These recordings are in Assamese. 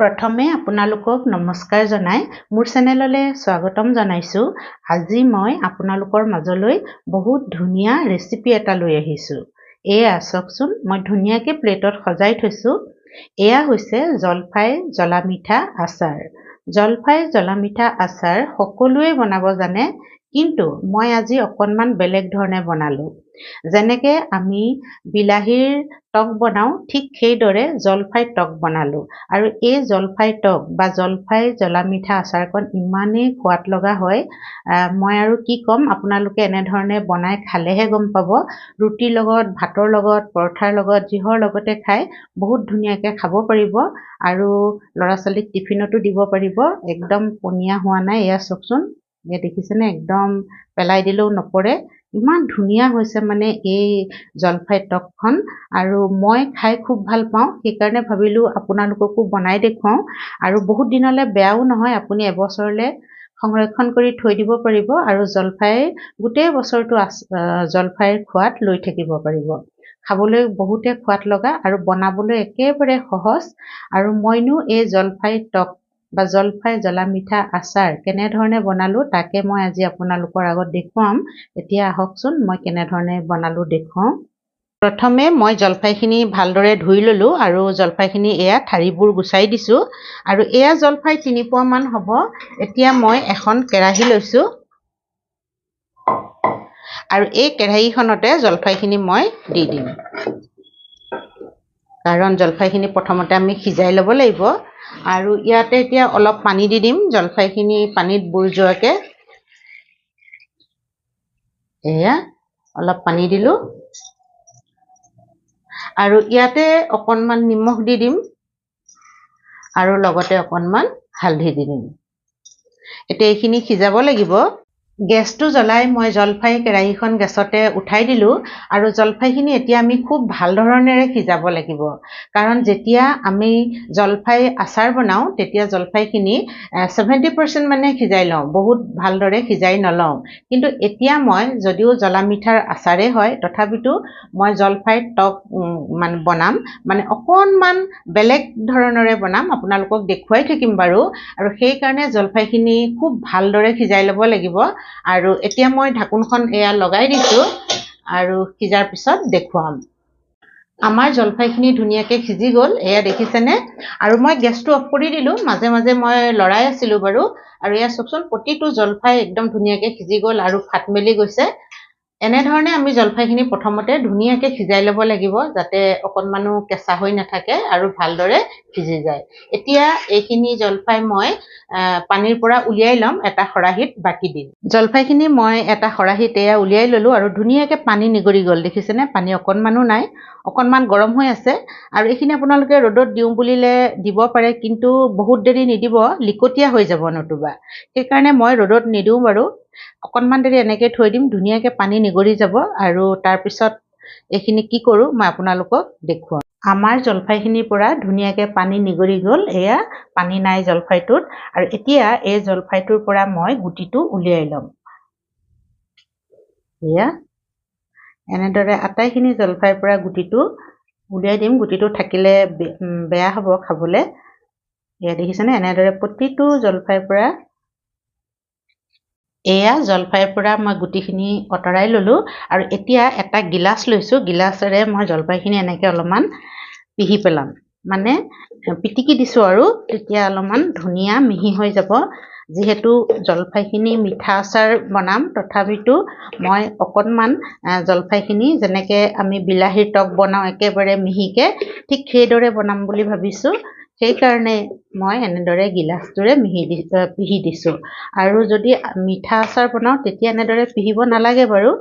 প্ৰথমে আপোনালোকক নমস্কাৰ জনাই মোৰ চেনেললৈ স্বাগতম জনাইছোঁ। আজি মই আপোনালোকৰ মাজলৈ বহুত ধুনীয়া ৰেচিপি এটা লৈ আহিছোঁ। এয়া চাওকচোন মই ধুনীয়াকৈ প্লেটত সজাই থৈছোঁ। এয়া হৈছে জলফাই জ্বলা মিঠা আচাৰ। জলফাই জ্বলা মিঠা আচাৰ সকলোৱে বনাব জানে। কিন্তু মই আজি অকণমান বেলেগ ধৰণে বনালোঁ। যেনেকৈ আমি বিলাহীৰ টক বনাওঁ ঠিক সেইদৰে জলফাই টক বনালোঁ। আৰু এই জলফাই টক বা জলফাই জ্বলা মিঠা আচাৰকণ ইমানেই সোৱাদ লগা হয় মই আৰু কি ক'ম আপোনালোকে এনেধৰণে বনাই খালেহে গম পাব। ৰুটিৰ লগত ভাতৰ লগত পৰঠাৰ লগত যিহৰ লগতে খাই বহুত ধুনীয়াকৈ খাব পাৰিব আৰু ল'ৰা ছোৱালীক টিফিনতো দিব পাৰিব। একদম পনীয়া হোৱা নাই এয়া চাওকচোন। এয়া দেখিছেনে? একদম পেলাই দিলেও নপৰে। ইমান ধুনীয়া হৈছে মানে এই জলফাই টকখন। আৰু মই খাই খুব ভাল পাওঁ সেইকাৰণে ভাবিলোঁ আপোনালোককো বনাই দেখুৱাওঁ। আৰু বহুত দিনলৈ বেয়াও নহয় আপুনি এবছৰলৈ সংৰক্ষণ কৰি থৈ দিব পাৰিব আৰু জলফাই গোটেই বছৰটো জলফাইৰ সোৱাদ লৈ থাকিব পাৰিব। খাবলৈ বহুতে সোৱাদ লগা আৰু বনাবলৈ একেবাৰে সহজ। আৰু মইনো এই জলফাই টক বা জলফাই জ্বলা মিঠা আচাৰ কেনেধৰণে বনালোঁ তাকে মই আজি আপোনালোকৰ আগত দেখুৱাম। এতিয়া আহকচোন মই কেনেধৰণে বনালোঁ দেখুৱাওঁ। প্ৰথমে মই জলফাইখিনি ভালদৰে ধুই ল'লোঁ আৰু জলফাইখিনি এয়া ঠাৰিবোৰ গুচাই দিছোঁ। আৰু এয়া জলফাই তিনি পোৱামান হ'ব। এতিয়া মই এখন কেৰাহী লৈছোঁ। আৰু এই কেৰাহীখনতে জলফাইখিনি মই দি দিম। কাৰণ জলফাইখিনি প্ৰথমতে আমি সিজাই ল'ব লাগিব। আৰু ইয়াতে এতিয়া অলপ পানী দি দিম জলফাইখিনি পানীত বুৰ যোৱাকৈ। এয়া অলপ পানী দিলোঁ। আৰু ইয়াতে অকণমান নিমখ দি দিম। আৰু লগতে অকণমান হালধি দি দিম। এতিয়া এইখিনি সিজাব লাগিব। গেছটো জ্বলাই মই জলফাই কেৰাহীখন গেছতে উঠাই দিলোঁ আৰু জলফাইখিনি এতিয়া আমি খুব ভাল ধৰণেৰে সিজাব লাগিব। কাৰণ যেতিয়া আমি জলফাই আচাৰ বনাওঁ তেতিয়া জলফাইখিনি ছেভেণ্টি পাৰ্চেণ্ট মানে সিজাই লওঁ বহুত ভালদৰে সিজাই নলওঁ। কিন্তু এতিয়া মই যদিও জ্বলা মিঠাৰ আচাৰেই হয় তথাপিতো মই জলফাই টক মানে বনাম মানে অকণমান বেলেগ ধৰণেৰে বনাম আপোনালোকক দেখুৱাই থাকিম বাৰু। আৰু সেইকাৰণে জলফাইখিনি খুব ভালদৰে সিজাই ল'ব লাগিব। আৰু এতিয়া মই ঢাকোনখন এয়া লগাই দিছোঁ আৰু সিজাৰ পিছত দেখুৱাম। আমাৰ জলফাইখিনি ধুনীয়াকৈ সিজি গ'ল এয়া দেখিছেনে? আৰু মই গেছটো অফ কৰি দিলোঁ মাজে মাজে মই লৰাই আছিলোঁ বাৰু। আৰু এয়া চাওকচোন প্ৰতিটো জলফাই একদম ধুনীয়াকৈ সিজি গ'ল আৰু ফাট মেলি গৈছে। এনেধৰণে আমি জলফাইখিনি প্ৰথমতে ধুনীয়াকৈ সিজাই ল'ব লাগিব যাতে অকণমানো কেঁচা হৈ নাথাকে আৰু ভালদৰে সিজি যায়। এতিয়া এইখিনি জলফাই মই পানীৰ পৰা উলিয়াই ল'ম এটা খৰাহীত বাকি দিম জলফাইখিনি মই এটা খৰাহীত এয়া উলিয়াই ল'লোঁ আৰু ধুনীয়াকৈ পানী নিগৰি গ'ল দেখিছেনে? পানী অকণমানো নাই অকণমান গৰম হৈ আছে আৰু এইখিনি আপোনালোকে ৰ'দত দিওঁ বুলিলে দিব পাৰে কিন্তু বহুত দেৰি নিদিব লিকটীয়া হৈ যাব নতুবা। সেইকাৰণে মই ৰ'দত নিদিওঁ বাৰু। অকণমান দেৰি এনেকৈ থৈ দিম ধুনীয়াকৈ পানী নিগৰি যাব আৰু তাৰপিছত এইখিনি কি কৰোঁ মই আপোনালোকক দেখুৱাম। আমাৰ জলফাইখিনিৰ পৰা ধুনীয়াকৈ পানী নিগৰি গ'ল এয়া পানী নাই জলফাইটোত আৰু এতিয়া এই জলফাইটোৰ পৰা মই গুটিটো উলিয়াই ল'ম। এয়া এনেদৰে আটাইখিনি জলফাইৰ পৰা গুটিটো উলিয়াই দিম। গুটিটো থাকিলে বেয়া হ'ব খাবলৈ। এয়া দেখিছেনে? এনেদৰে প্ৰতিটো জলফাইৰ পৰা এয়া জলফাইৰ পৰা মই গুটিখিনি আঁতৰাই ল'লোঁ আৰু এতিয়া এটা গিলাচ লৈছোঁ। গিলাচেৰে মই জলফাইখিনি এনেকৈ অলপমান পিহি পেলাম। মানে পিটিকি দিছোঁ আৰু তেতিয়া অলপমান ধুনীয়া মিহি হৈ যাব। যিহেতু জলফাইখিনি মিঠা আচাৰ বনাম তথাপিতো মই অকণমান জলফাইখিনি যেনেকৈ আমি বিলাহীৰ টক বনাওঁ একেবাৰে মিহিকৈ ঠিক সেইদৰে বনাম বুলি ভাবিছোঁ। সেইকাৰণে মই এনেদৰে গিলাচটোৰে মিহি দি পিহি দিছোঁ। আৰু যদি মিঠা আচাৰ বনাওঁ তেতিয়া এনেদৰে পিহিব নালাগে বাৰু।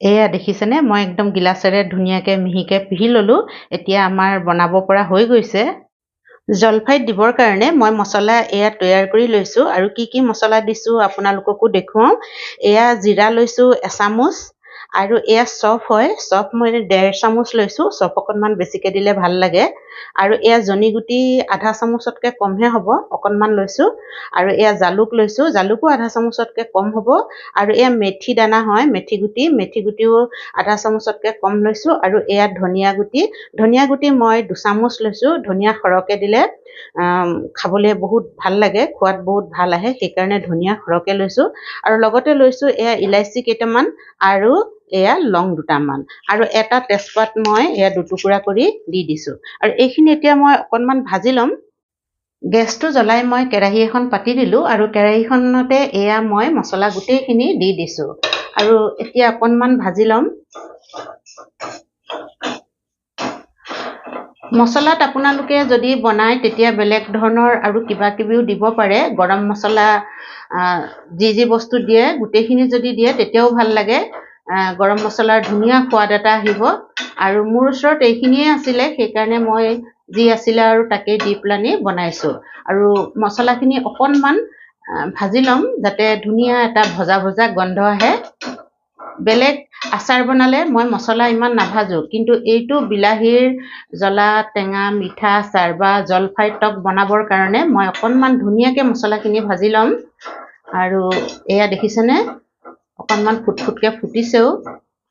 এয়া দেখিছেনে? মই একদম গিলাচেৰে ধুনীয়াকৈ মিহিকৈ পিহি ল'লোঁ। এতিয়া আমাৰ বনাব পৰা হৈ গৈছে। জলফাইত দিবৰ কাৰণে মই মছলা এয়া তৈয়াৰ কৰি লৈছোঁ। আৰু কি কি মছলা দিছোঁ আপোনালোককো দেখুৱাওঁ। এয়া জিৰা লৈছোঁ এচামুচ আৰু এয়া চপ হয়। চপ মই ডেৰ চামুচ লৈছোঁ। চপ অকণমান বেছিকৈ দিলে ভাল লাগে। আৰু এয়া জনি গুটি আধা চামুচতকৈ কমহে হ'ব অকণমান লৈছোঁ। আৰু এয়া জালুক লৈছোঁ। জালুকো আধা চামুচতকৈ কম হ'ব। আৰু এয়া মেথি দানা হয় মেথি গুটি। মেথি গুটিও আধা চামুচতকৈ কম লৈছোঁ। আৰু এয়া ধনিয়া গুটি। ধনিয়া গুটি মই দুচামুচ লৈছোঁ। ধনিয়া সৰহকৈ দিলে খাবলৈ বহুত ভাল লাগে খোৱাত বহুত ভাল আহে। সেইকাৰণে ধনিয়া সৰহকৈ লৈছোঁ। আৰু লগতে লৈছোঁ এয়া ইলাচি কেইটামান। আৰু এয়া লং দুটামান। আৰু এটা তেজপাত মই এয়া দুটুকুৰা কৰি দি দিছোঁ। আৰু এইখিনি এতিয়া মই অকণমান ভাজি ল'ম। গেছটো জ্বলাই মই কেৰাহী এখন পাতি দিলোঁ আৰু কেৰাহীখনতে এয়া মই মছলা গোটেইখিনি দি দিছোঁ। আৰু এতিয়া অকণমান ভাজি ল'ম। মছলাত আপোনালোকে যদি বনায় তেতিয়া বেলেগ ধৰণৰ আৰু কিবা কিবিও দিব পাৰে। গৰম মছলা যি যি বস্তু দিয়ে গোটেইখিনি যদি দিয়ে তেতিয়াও ভাল লাগে। গৰম মছলাৰ ধুনীয়া সোৱাদ এটা আহিব। আৰু মোৰ ওচৰত এইখিনিয়ে আছিলে সেইকাৰণে মই যি আছিলে আৰু তাকেই দি পেলানি বনাইছোঁ। আৰু মছলাখিনি অকণমান ভাজি ল'ম যাতে ধুনীয়া এটা ভজা ভজা গন্ধ আহে। বেলেগ আচাৰ বনালে মই মছলা ইমান নাভাজোঁ কিন্তু এইটো বিলাহীৰ জ্বলা টেঙা মিঠা আচাৰ বা জলফাই টক বনাবৰ কাৰণে মই অকণমান ধুনীয়াকৈ মছলাখিনি ভাজি ল'ম। আৰু এয়া দেখিছেনে? অকণমান ফুটফুটকৈ ফুটিছেও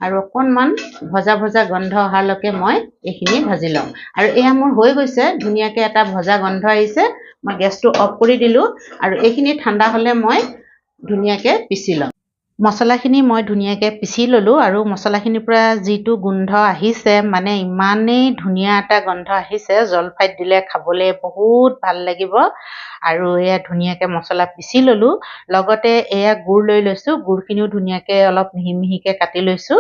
আৰু অকণমান ভজা ভজা গন্ধ অহালৈকে মই এইখিনি ভাজি ল'ম আৰু এয়া মোৰ হৈ গৈছে ধুনীয়াকৈ এটা ভজা গন্ধ আহিছে মই গেছটো অফ কৰি দিলোঁ আৰু এইখিনি ঠাণ্ডা হ'লে মই ধুনীয়াকৈ পিচি ল'ম। মছলাখিনি মই ধুনীয়াকৈ পিচি ল'লোঁ আৰু মছলাখিনিৰ পৰা যিটো গোন্ধ আহিছে মানে ইমানেই ধুনীয়া এটা গন্ধ আহিছে জলফাইত দিলে খাবলৈ বহুত ভাল লাগিব। আৰু এয়া ধুনীয়াকৈ মছলা পিচি ল'লোঁ লগতে এয়া গুড় লৈ লৈছোঁ গুড়খিনিও ধুনীয়াকৈ অলপ মিহি মিহিকৈ কাটি লৈছোঁ।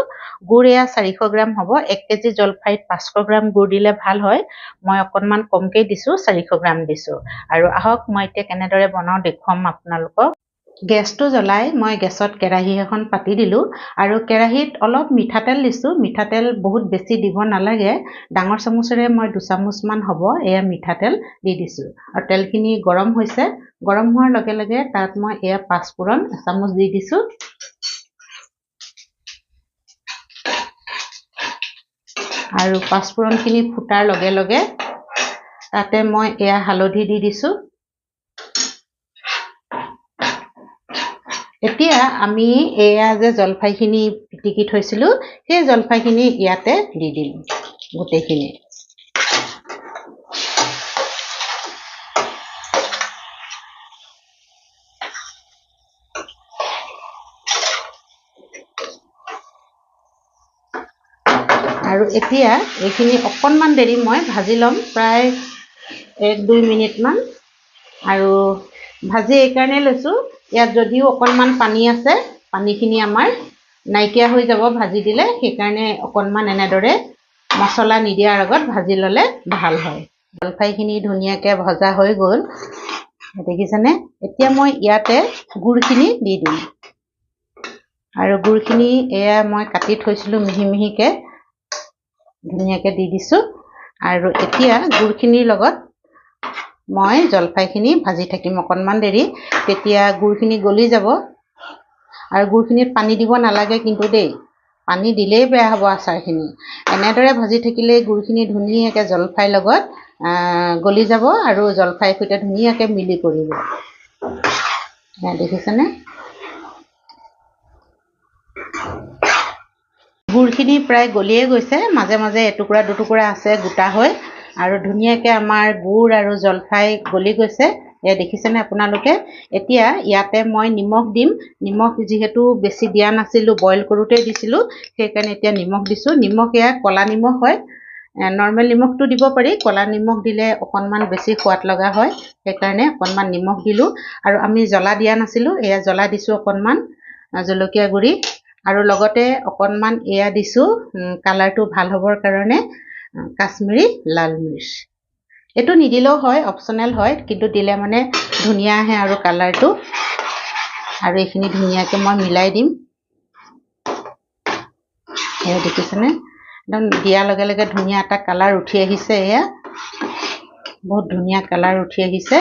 গুড় এয়া চাৰিশ গ্ৰাম হ'ব এক কেজি জলফাইত পাঁচশ গ্ৰাম গুড় দিলে ভাল হয়। মই অকণমান কমকৈ দিছোঁ চাৰিশ গ্ৰাম দিছোঁ। আৰু আহক মই এতিয়া কেনেদৰে বনাওঁ দেখুৱাম আপোনালোকক। গেছটো জ্বলাই মই গেছত কেৰাহী এখন পাতি দিলোঁ আৰু কেৰাহীত অলপ মিঠাতেল দিছোঁ। মিঠাতেল বহুত বেছি দিব নালাগে। ডাঙৰ চামুচেৰে মই দুচামুচমান হ'ব এয়া মিঠাতেল দি দিছোঁ। আৰু তেলখিনি গৰম হৈছে। গৰম হোৱাৰ লগে লগে তাত মই এয়া পাঁচফোৰণ এচামুচ দি দিছোঁ। আৰু পাঁচফোৰণখিনি ফুটাৰ লগে লগে তাতে মই এয়া হালধি দি দিছোঁ। এতিয়া আমি এয়া যে জলফাইখিনি পিটিকি থৈছিলোঁ, সেই জলফাইখিনি ইয়াতে দি দিম গোটেইখিনি। আৰু এতিয়া এইখিনি অকণমান দেৰি মই ভাজি ল'ম, প্ৰায় এক দুই মিনিটমান। আৰু ভাজি এইকাৰণেই লৈছোঁ। ইয়াত যদিও অকণমান পানী আছে পানীখিনি আমাৰ নাইকিয়া হৈ যাব ভাজি দিলে সেইকাৰণে অকণমান এনেদৰে মছলা নিদিয়াৰ আগত ভাজি ল'লে ভাল হয়। জলফাইখিনি ধুনীয়াকৈ ভজা হৈ গ'ল। দেখিছেনে? এতিয়া মই ইয়াতে গুড়খিনি দি দিম। আৰু গুড়খিনি এয়া মই কাটি থৈছিলোঁ মিহি মিহিকৈ। ধুনীয়াকৈ দি দিছোঁ। আৰু এতিয়া গুড়খিনিৰ লগত মই জলফাইখিনি ভাজি থাকিম অকণমান দেৰি। তেতিয়া গুড়খিনি গলি যাব। আৰু গুড়খিনিত পানী দিব নালাগে কিন্তু দেই। পানী দিলেই বেয়া হ'ব আচাৰখিনি। এনেদৰে ভাজি থাকিলেই গুড়খিনি ধুনীয়াকৈ জলফাইৰ লগত গলি যাব আৰু জলফাইৰ সৈতে ধুনীয়াকৈ মিলি পৰিব। দেখিছেনে? গুড়খিনি প্ৰায় গলিয়ে গৈছে। মাজে মাজে এটুকুৰা দুটুকুৰা আছে গোটা হৈ। আৰু ধুনীয়াকৈ আমাৰ গুড় আৰু জলফাই গলি গৈছে। এয়া দেখিছেনে আপোনালোকে? এতিয়া ইয়াতে মই নিমখ দিম। নিমখ যিহেতু বেছি দিয়া নাছিলোঁ বইল কৰোঁতেই দিছিলোঁ সেইকাৰণে এতিয়া নিমখ দিছোঁ। নিমখ এয়া ক'লা নিমখ হয়। নৰ্মেল নিমখটো দিব পাৰি। ক'লা নিমখ দিলে অকণমান বেছি সোৱাদ লগা হয়। সেইকাৰণে অকণমান নিমখ দিলোঁ। আৰু আমি জ্বলা দিয়া নাছিলোঁ এয়া জ্বলা দিছোঁ অকণমান জলকীয়া গুড়ি। আৰু লগতে অকণমান এয়া দিছোঁ কালাৰটো ভাল হ'বৰ কাৰণে। কাশ্মীৰী লাল মিৰ্চ। এইটো নিদিলেও হয় অপশ্যনেল হয় কিন্তু দিলে মানে ধুনীয়া আহে আৰু কালাৰটো আৰু এইখিনি ধুনীয়াকৈ মই মিলাই দিম। এয়া দেখিছেনে? একদম দিয়াৰ লগে লগে ধুনীয়া এটা কালাৰ উঠি আহিছে এয়া। বহুত ধুনীয়া কালাৰ উঠি আহিছে।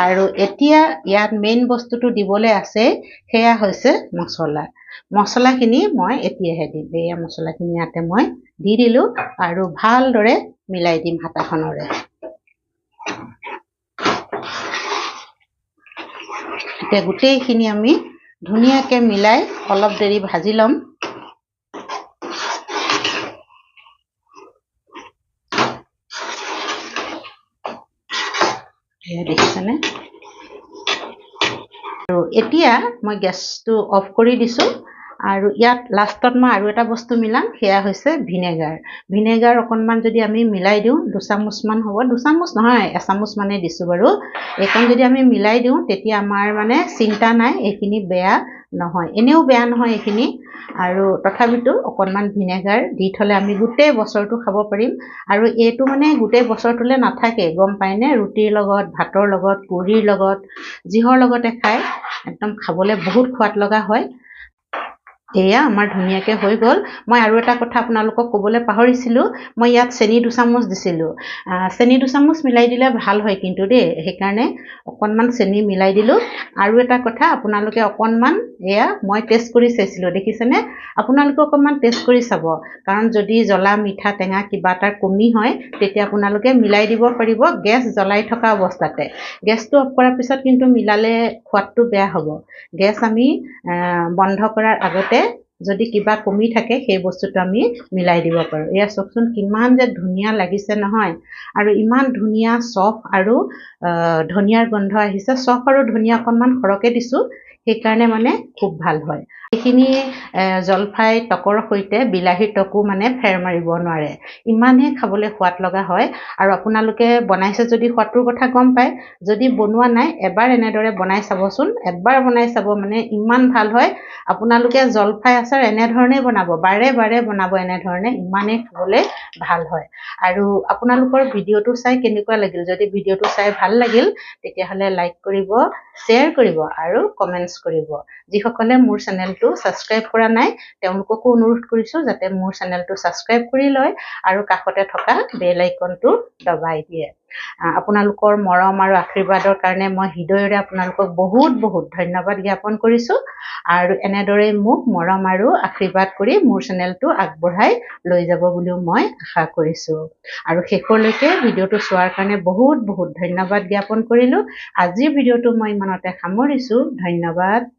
আৰু এতিয়া ইয়াত মেইন বস্তুটো দিবলৈ আছে সেয়া হৈছে মছলা। মছলাখিনি মই এতিয়াহে দিম। এয়া মছলাখিনি ইয়াতে মই দি দিলোঁ আৰু ভালদৰে মিলাই দিম হাতাখনেৰে। এতিয়া গোটেইখিনি আমি ধুনীয়াকৈ মিলাই অলপ দেৰি ভাজি ল'ম। এয়া দেখিছেনে? আৰু এতিয়া মই গেছটো অফ কৰি দিছোঁ আৰু ইয়াত লাষ্টত মই আৰু এটা বস্তু মিলাম সেয়া হৈছে ভিনেগাৰ। ভিনেগাৰ অকণমান যদি আমি মিলাই দিওঁ দুচামুচমান হ'ব। দুচামুচ নহয় এচামুচ মানে দিছোঁ বাৰু। এইকণ যদি আমি মিলাই দিওঁ তেতিয়া আমাৰ মানে চিন্তা নাই এইখিনি বেয়া। নহয়। এনেও বেয়া নহয় এইখিনি। আৰু তথাপিতো অকণমান ভিনেগাৰ দি থ'লে আমি গোটেই বছৰটো খাব পাৰিম। আৰু এইটো মানে গোটেই বছৰটোলৈ নাথাকে গম পায়নে ৰুটিৰ লগত ভাতৰ লগত পুৰিৰ লগত যিহৰ লগতে খায় একদম খাবলৈ বহুত সোৱাদ লগা হয়। এয়া আমাৰ ধুনীয়াকৈ হৈ গ'ল। মই আৰু এটা কথা আপোনালোকক ক'বলৈ পাহৰিছিলোঁ। মই ইয়াত চেনি দুচামুচ দিছিলোঁ। চেনি দুচামুচ মিলাই দিলে ভাল হয় কিন্তু দেই। সেইকাৰণে অকণমান চেনি মিলাই দিলোঁ। আৰু এটা কথা আপোনালোকে অকণমান এয়া মই টেষ্ট কৰি চাইছিলোঁ দেখিছেনে? আপোনালোকে অকণমান টেষ্ট কৰি চাব। কাৰণ যদি জ্বলা মিঠা টেঙা কিবা এটা কমি হয় তেতিয়া আপোনালোকে মিলাই দিব পাৰিব। গেছ জ্বলাই থকা অৱস্থাতে। গেছটো অফ কৰাৰ পিছত কিন্তু মিলালে সোৱাদটো বেয়া হ'ব। গেছ আমি বন্ধ কৰাৰ আগতে যদি কিবা কমি থাকে সেই বস্তুটো আমি মিলাই দিব পাৰোঁ। এয়া চাওকচোন কিমান যে ধুনীয়া লাগিছে নহয়। আৰু ইমান ধুনীয়া চফ আৰু ধনিয়াৰ গোন্ধ আহিছে। চফ আৰু ধনিয়া অকণমান সৰহকৈ দিছোঁ সেইকাৰণে মানে খুব ভাল হয়। এইখিনি জলফাই টকৰ সৈতে বিলাহীৰ টকো মানে ফেৰ মাৰিব নোৱাৰে। ইমানেই খাবলৈ সোৱাদ লগা হয়। আৰু আপোনালোকে বনাইছে যদি সোৱাদটোৰ কথা গম পায় যদি বনোৱা নাই এবাৰ এনেদৰে বনাই চাবচোন। এবাৰ বনাই চাব মানে ইমান ভাল হয়। আপোনালোকে জলফাই আচাৰ এনেধৰণেই বনাব বাৰে বাৰে বনাব এনেধৰণে ইমানেই খাবলৈ ভাল হয়। আৰু আপোনালোকৰ ভিডিঅ'টো চাই কেনেকুৱা লাগিল যদি ভিডিঅ'টো চাই ভাল লাগিল তেতিয়াহ'লে লাইক কৰিব শ্বেয়াৰ কৰিব আৰু কমেণ্টছ কৰিব। যিসকলে মোৰ চেনেলটো ছাবস্ক্ৰাইব কৰা নাই তেওঁলোককো অনুৰোধ কৰিছোঁ যাতে মোৰ চেনেলটো ছাবস্ক্ৰাইব কৰি লয় আৰু কাষতে থকা বেল আইকনটো দবাই দিয়ে। আপোনালোকৰ মৰম আৰু আশীৰ্বাদৰ কাৰণে মই হৃদয়েৰে আপোনালোকক বহুত বহুত ধন্যবাদ জ্ঞাপন কৰিছোঁ। আৰু এনেদৰেই মোক মৰম আৰু আশীৰ্বাদ কৰি মোৰ চেনেলটো আগবঢ়াই লৈ যাব বুলিও মই আশা কৰিছোঁ। আৰু শেষলৈকে ভিডিঅ'টো চোৱাৰ কাৰণে বহুত বহুত ধন্যবাদ জ্ঞাপন কৰিলোঁ। আজিৰ ভিডিঅ'টো মই ইমানতে সামৰিছোঁ। ধন্যবাদ।